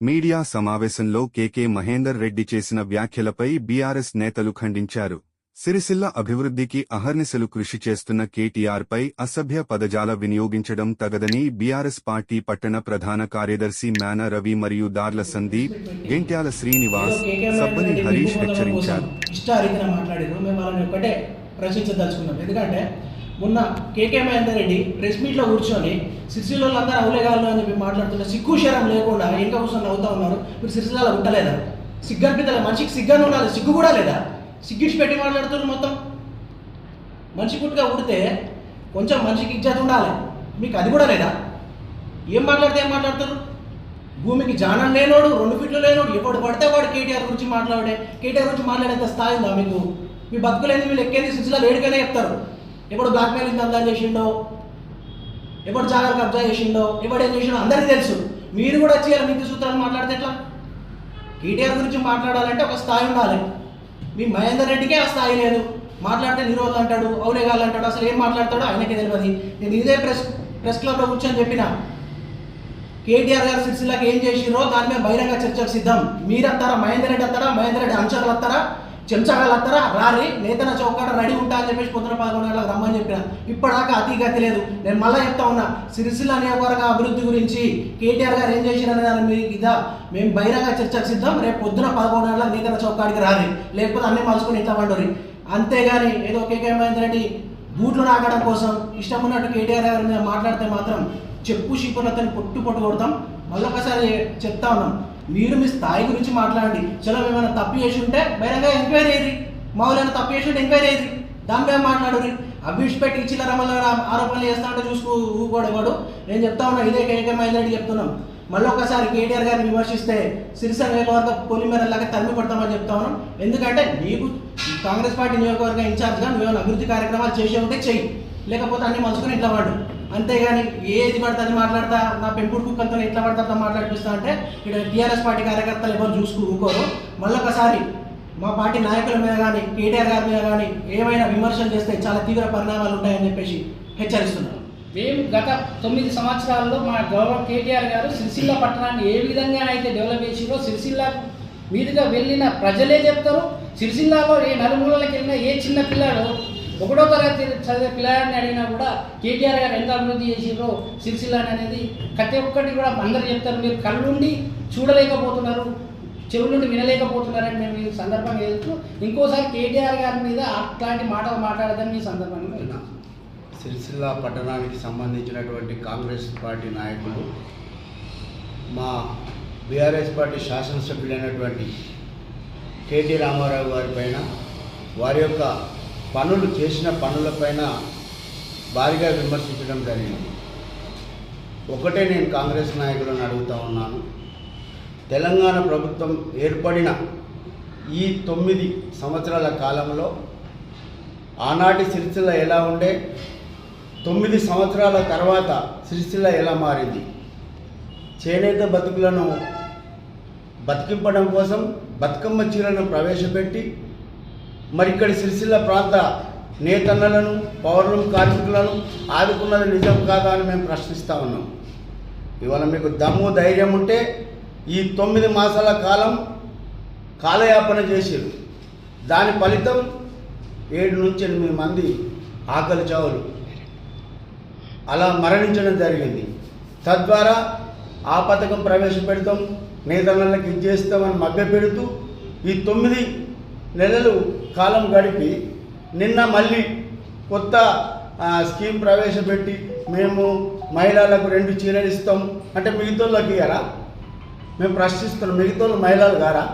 Media సమావేశంలో KK Mahender Reddy చేసిన వ్యాఖ్యలపై బీఆర్ఎస్ నేతలు ఖండించారు. సిరిసిల్ల అభివృద్ధికి అహర్నిశలు కృషి చేస్తున్న కేటీఆర్ పై అసభ్య పదజాల వినియోగించడం తగదని బీఆర్ఎస్ పార్టీ పట్టణ ప్రధాన కార్యదర్శి మేన రవి మరియు దార్ల సందీప్ గెంట్యాల శ్రీనివాస్ సబ్బని హరీష్ హెచ్చరించారు. ఎందుకంటే మొన్న కేకే మహేందర్ రెడ్డి ప్రెస్ మీట్లో కూర్చొని సిరిసిల్లలో అందరూ అవులేగాళ్ళు అని చెప్పి మాట్లాడుతున్న సిగ్గు శరం లేకుండా ఇంకా కూర్చొని నవ్వుతా ఉన్నారు? మీరు సిరిసిల్లలో ఉండలేదా సిగ్గు మనిషికి సిగ్గను ఉండాలి సిగ్గు కూడా లేదా? సిగ్గిచ్చి పెట్టి మాట్లాడుతున్నారు మొత్తం. మనిషి పుట్టుగా ఉడితే కొంచెం మనిషికి ఇజ్జత్ ఉండాలి. మీకు అది కూడా లేదా? ఏం మాట్లాడితే ఏం మాట్లాడతారు భూమికి జానం లేనోడు రెండు ఫీట్లు లేనోడు ఎప్పుడు పడితే వాడు కేటీఆర్ గురించి మాట్లాడే కేటీఆర్ గురించి మాట్లాడేంత స్థాయి ఉందా మీకు? మీ బతుకులేదు మీరు ఎక్కేది సిరిసిలో వేడికనే చెప్తారు. ఎప్పుడు బ్లాక్మెయిల్ దందా చేసిండో? ఎప్పుడు జాగ్రత్త కబ్జా చేసిండో? ఎప్పుడు ఏం చేసిండో అందరికీ తెలుసు. మీరు కూడా వచ్చి నీతి సూత్రాలు మాట్లాడితే ఎట్లా? కేటీఆర్ గురించి మాట్లాడాలంటే ఒక స్థాయి ఉండాలి. మీ మహేందర్ రెడ్డికే ఆ స్థాయి లేదు. మాట్లాడితే నిరోధులు అంటాడు అవులేగాలు అంటాడు అసలు ఏం మాట్లాడతాడో ఆయనకే తెలియదు. నేను ఇదే ప్రెస్ ప్రెస్ క్లబ్లో కూర్చొని చెప్పిన. కేటీఆర్ గారు సిరిసిల్లాకి ఏం చేసిరో దాని మీద బహిరంగ చర్చకు సిద్ధం. మీరు వస్తారా మహేందర్ రెడ్డి వస్తారా మహేందర్ రెడ్డి అంచర్లు వస్తారా చెంచగాళ్ళు వస్తారా రారి. నేతన చౌకాట రెడీ ఉంటా అని చెప్పేసి పొద్దున పదకొండు గంటలకు రమ్మని చెప్పిన. ఇప్పటిదాకా అతి గతి లేదు. నేను మళ్ళీ చెప్తా ఉన్నా. సిరిసిల్ల నియోజకవర్గ అభివృద్ధి గురించి కేటీఆర్ గారు ఏం చేసిరనే దాని మీద ఇదా మేము బహిరంగ చర్చకు సిద్ధం. రేపు పొద్దున పదకొండు గంటలకు నేతన చౌకాడికి రారి. లేకపోతే అన్ని మలుచుకొని ఇట్లా పండురి అంతేగాని ఏదో కేకే మహేందర్ రెడ్డి బూట్లు నాకడం కోసం ఇష్టం ఉన్నట్టు కేటీఆర్ గారి మీద మాట్లాడితే మాత్రం చెప్పు శిపునతని పొట్టు పొట్టు కొడతాం మళ్ళొకసారి చెప్తా ఉన్నాం. మీరు మీ స్థాయి గురించి మాట్లాడండి. చలో ఏమైనా తప్పు చేసి ఉంటే బహిరంగ ఎంక్వైరీ అయ్యి మామూలు తప్పు చేసి ఉంటే ఎంక్వైరీ అయ్యి దాని మీద మాట్లాడు అభిష్ పెట్టి ఇచ్చిన రమల ఆరోపణలు చేస్తా ఉంటే చూసుకో ఊకోడేవాడు నేను చెప్తా ఉన్నా ఇదే కేకమైందని చెప్తున్నాం. మళ్ళీ ఒకసారి కేటీఆర్ గారిని విమర్శిస్తే సిరిసిల్ల నియోజకవర్గ పొలిమేరలాగా తరిమి పడతామని చెప్తా ఉన్నాం. ఎందుకంటే నీకు కాంగ్రెస్ పార్టీ నియోజకవర్గ ఇన్ఛార్జ్గా నువ్వేమైనా అభివృద్ధి కార్యక్రమాలు చేసే ఉంటే చెయ్యి. లేకపోతే అన్ని మలుచుకుని ఇట్లా వాడు. అంతేగాని ఏది పడుతుంది మాట్లాడతా నా పెంపుడు కుక్కలతో ఎట్లా పడితే మాట్లాడిపిస్తా అంటే ఇక్కడ టీఆర్ఎస్ పార్టీ కార్యకర్తలు ఎవరు చూసుకు ఊకోరు మళ్ళొకసారి మా పార్టీ నాయకుల మీద కానీ కేటీఆర్ గారి మీద కానీ ఏమైనా విమర్శలు చేస్తే చాలా తీవ్ర పరిణామాలు ఉంటాయని చెప్పేసి హెచ్చరిస్తున్నారు. మేము గత తొమ్మిది సంవత్సరాల్లో మా గౌరవ కేటీఆర్ గారు సిరిసిల్ల పట్టణాన్ని ఏ విధంగా అయితే డెవలప్ చేసిందో సిరిసిల్ల మీదుగా వెళ్ళిన ప్రజలే చెప్తారు. సిరిసిల్లాలో ఏ నలుమూలకి వెళ్ళినా ఏ చిన్న పిల్లాడు ఒకటో తరగతి చదివే పిల్లగాడిని అడిగినా కూడా కేటీఆర్ గారు ఎంత అభివృద్ధి చేసిరో సిరిసిల్ల అనేది ప్రతి ఒక్కటి కూడా అందరు చెప్తారు. మీరు కళ్ళుండి చూడలేకపోతున్నారు చెవులుండి వినలేకపోతున్నారని మేము ఈ సందర్భంగా వెళ్తూ ఇంకోసారి కేటీఆర్ గారి మీద అట్లాంటి మాటలు మాట్లాడదని ఈ సందర్భంగా వెళ్తాం సిరిసిల్ల పట్టణానికి సంబంధించినటువంటి కాంగ్రెస్ పార్టీ నాయకులు మా బీఆర్ఎస్ పార్టీ శాసనసభ్యులైనటువంటి కేటీ రామారావు గారి పైన వారి యొక్క పనులు చేసిన పనులపైన భారీగా విమర్శించడం జరిగింది. ఒకటే నేను కాంగ్రెస్ నాయకులను అడుగుతా ఉన్నాను. తెలంగాణ ప్రభుత్వం ఏర్పడిన ఈ తొమ్మిది సంవత్సరాల కాలంలో ఆనాటి సిరిసిల్ల ఎలా ఉండే తొమ్మిది సంవత్సరాల తర్వాత సిరిసిల్ల ఎలా మారింది చేనేత బతుకులను బతికింపడం కోసం బతుకమ్మ చీరలను ప్రవేశపెట్టి మరిక్కడి సిరిసిల్ల ప్రాంత నేతన్నలను పౌరులు కార్మికులను ఆదుకున్నది నిజం కాదా అని మేము ప్రశ్నిస్తూ ఉన్నాం. ఇవాళ మీకు దమ్ము ధైర్యం ఉంటే ఈ తొమ్మిది మాసాల కాలం కాలయాపన చేసారు దాని ఫలితం ఏడు నుంచి ఎనిమిది మంది ఆకలి చావులు. అలా మరణించడం జరిగింది. తద్వారా ఆ పథకం ప్రవేశపెడతాం నేతన్నలకు ఇది చేస్తామని మభ్యపెడుతూ ఈ తొమ్మిది నెలలు కాలం గడిపి నిన్న మళ్ళీ కొత్త స్కీమ్ ప్రవేశపెట్టి మేము మహిళలకు రెండు చీరలు ఇస్తాం. అంటే మిగతాళ్ళకి ఇయ్యరా? మేము ప్రశ్నిస్తున్నాం మిగతా మహిళలు గారా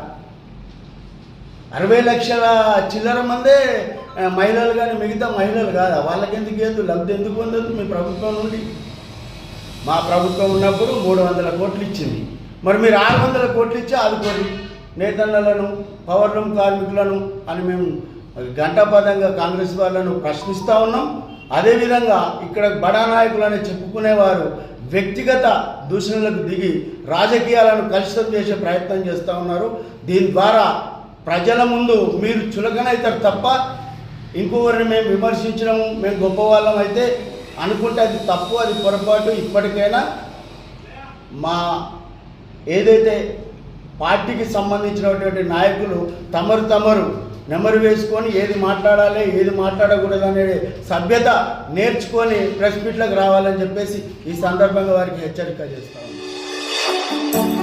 అరవై లక్షల చిల్లర మందే మహిళలు కానీ మిగతా మహిళలు కాదా? వాళ్ళకి ఎందుకు ఏదు? లబ్ధి ఎందుకు పొందదు మీ ప్రభుత్వం నుండి మా ప్రభుత్వం ఉన్నప్పుడు మూడు వందల కోట్లు ఇచ్చింది. మరి మీరు ఆరు వందల కోట్లు ఇచ్చి ఆదుకోండి. నేతన్నలను పవర్ రూమ్ కార్మికులను అని మేము గంటాపదంగా కాంగ్రెస్ వాళ్ళను ప్రశ్నిస్తూ ఉన్నాం. అదేవిధంగా ఇక్కడ బడా నాయకులని చెప్పుకునేవారు వ్యక్తిగత దూషణలకు దిగి రాజకీయాలను కలుషితం చేసే ప్రయత్నం చేస్తూ ఉన్నారు. దీని ద్వారా ప్రజల ముందు మీరు చులకనవుతారు తప్ప ఇంకొకరిని మేము విమర్శించడం మేము గొప్పవాళ్ళం అయితే అనుకుంటే అది తప్పు అది పొరపాటు. ఇప్పటికైనా మా ఏదైతే పార్టీకి సంబంధించినటువంటి నాయకులు తమరు తమరు నెమరు వేసుకొని ఏది మాట్లాడాలి ఏది మాట్లాడకూడదు అనే సభ్యత నేర్చుకొని ప్రెస్ మీట్లకు రావాలని చెప్పేసి ఈ సందర్భంగా వారికి హెచ్చరిక చేస్తాను